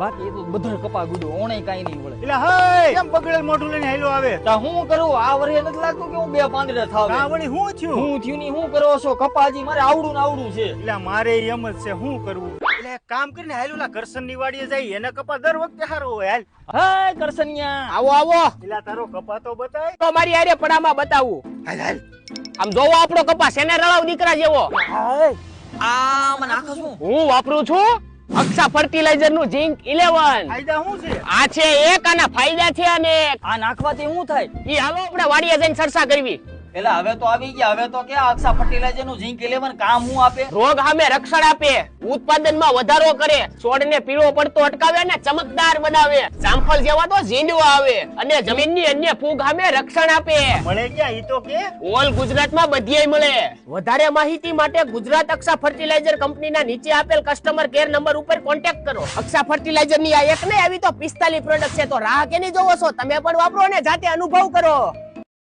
બાકી એ તો બધો કપા ગુડો ઓણે કાઈ નહીં વળે. એટલે હે કેમ બગડેલ મોઢું લઈને હેલો આવે? તા હું કરું? આ વરે નથી લાગતું કે હું બે પાંદડા થાવ ના વળી હું થયું? હું થયું ની હું કરો છો? કપાજી મારે આવડું ને આવડું છે. એટલે મારે એમ જ છે હું કરવું? એટલે કામ કરીને હાલ ઓલા કરશનની વાડીએ જાય એને કપા દર વખતે હારો હોય હાલ. હાય કરસનિયા આવો આવો. એટલે તારો કપા તો બતાય. તો મારી આરે પડામાં બતાવું. હાલ હાલ. આમ જોવો આપણો કપાસ એને રળાવ દીકરા જેવો. આ મને આખો શું? હું વાપરું છું? અક્ષા ફર્ટિલાઇઝરનું ઝિંક 11 ફાયદા શું છે? આ છે એક આના ફાયદા છે અને આ નાખવાથી શું થાય? ઈ હાલો આપણે વાડીએ જઈને ચર્ચા કરવી. એટલે હવે તો આવી ગયા હવે તો કે અક્ષા ફર્ટિલાઇઝરનું ઝીંક ઇલેવન કામ હું આપે? રોગ સામે રક્ષણ આપે. ઉત્પાદનમાં વધારો કરે. છોડને પીળો પડતો અટકાવે ને ચમકદાર બનાવે. જામફળ જેવા તો ઝીંડવા આવે અને જમીનની અન્ય ફૂગ સામે રક્ષણ આપે. મળે ક્યાં? ઈ તો કે? ઓલ ગુજરાતમાં બધીએ મળે. વધારે માહિતી માટે ગુજરાત અક્ષા ફર્ટિલાઇઝર કંપનીના નીચે આપેલ કસ્ટમર કેર નંબર ઉપર કોન્ટેક્ટ કરો. અક્ષા ફર્ટિલાઇઝરની આ એક ને આવી તો પિસ્તાલીસ પ્રોડક્ટ છે. તો રાહ કેની જોવો છો? તમે પણ વાપરો ને જાતે અનુભવ કરો.